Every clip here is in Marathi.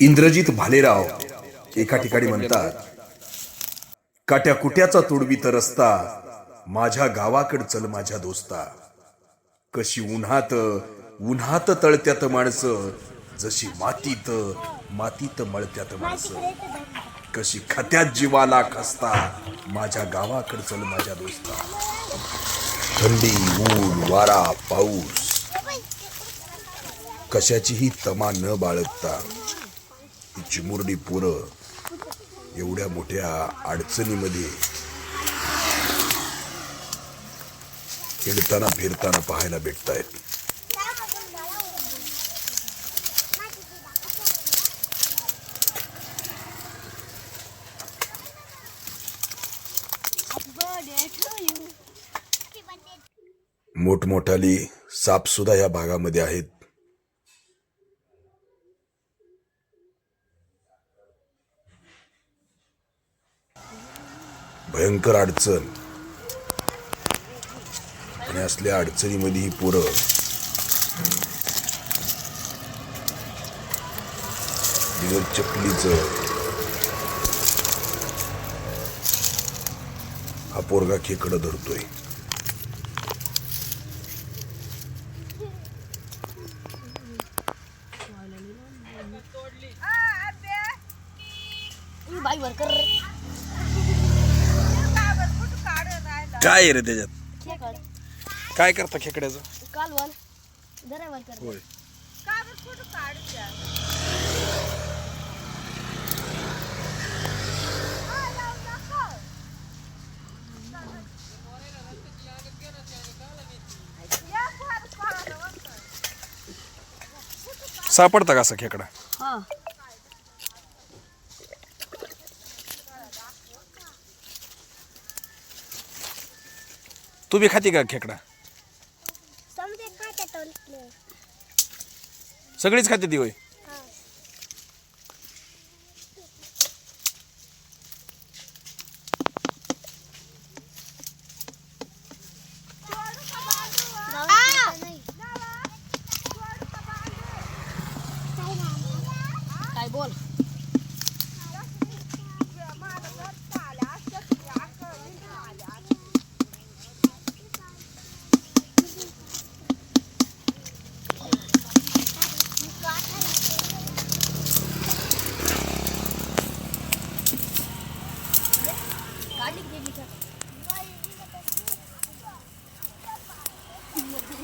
इंद्रजित भालेराव एका ठिकाणी म्हणतात काट्या कुट्याचा तुडवीत रस्ता माझ्या गावाकड चल माझ्या दोस्ता. कशी उन्हात उन्हात तळत्यात माणसं जशी मातीत मातीत मळत्यात माणसं. कशी खत्यात जीवाला खसता माझ्या गावाकड चल माझ्या दोस्ता. थंडी ऊन वारा पाऊस. कशाचीही तमा न बाळगता. चिमुरडी पोरं एवढ्या मोठ्या अडचणीमध्ये खेळताना फिरताना पाहायला भेटतायत. मोठमोठाली सापसुद्धा या भागामध्ये आहेत. भयंकर अडचण. आणि असल्या अडचणीमध्ये ही पोरं. बिगर चपलीचं हा पोरगा खेकडं धरतोय. बाई वर्कर कर काय आहे रे त्याच्यात? काय करता खेकड्याचं? काल वर जरा वर कर होय सापडता का असा खेकडा? हा. तू बी खाती का खेकडा? सगळीच खाते ती होय? काय बोल?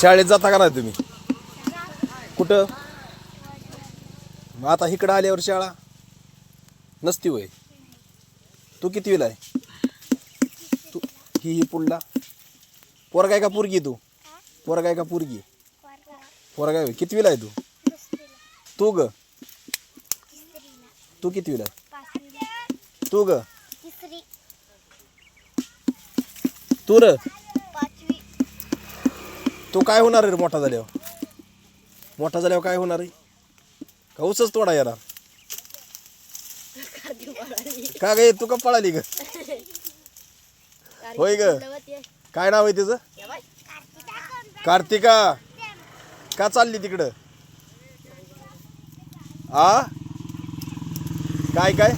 शाळेत जाता का नाही तुम्ही? कुठं? मग आता इकडं आल्यावर शाळा? नसती होय तू किती आहे? तू ही ही पुढला? पोरगा आहे का पोरगी तू? पोरगा आहे का पोरगी? पोरगा आहे. कितवीला आहे तू? तू ग. तू कितवीला आहे? तू ग. तू र. तू काय होणार रे मोठा झाल्यावर? मोठा झाल्यावर काय होणार आहे का उसच तोडा याला. का गे तू का पळाली ग? होय ग. काय नाव आहे तिचं? कार्तिका. का चालली तिकडं? आ? काय काय?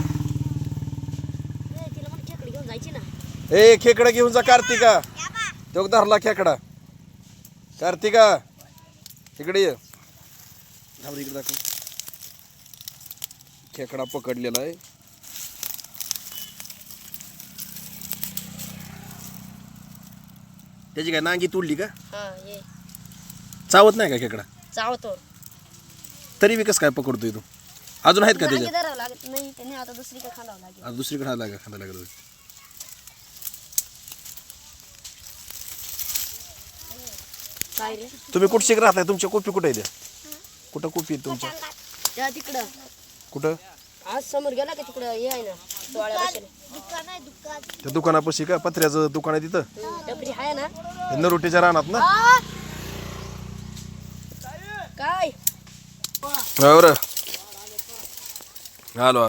ए खेकडा घेऊन जा कार्तिका. तो धरला खेकडा. कार्तिका इकडे ये. इकडे दाखव. खेकडा पकडलेला आहे. त्याची काय नांगी तुडली का? हा ये. चावत नाही का खेकडा? चावतो. तरी विकस काय पकडतोय तू? अजून आहेत का नांगी त्याच्यात? धरावं लागत नाही त्याने आता दुसरीकडे खांदावं लागेल. आता दुसरीकडे हात लागा खांदा लागत काय रे तुम्ही कुठं शिक राहताय? तुमच्या कोपी कुठे आहे कुठं कोपी आहे तुमच्या त्या तिकडं. कुठं? आज समोर गेला का तिकडं? हे आहे ना सोळा बसेल. दुकान आहे दुकान. त्या दुकानापाशी का? पत्र्याचं दुकान आहे तिथं? टपरी आहे ना? नरोटीच्या रानात ना? काय? बरं. आलो.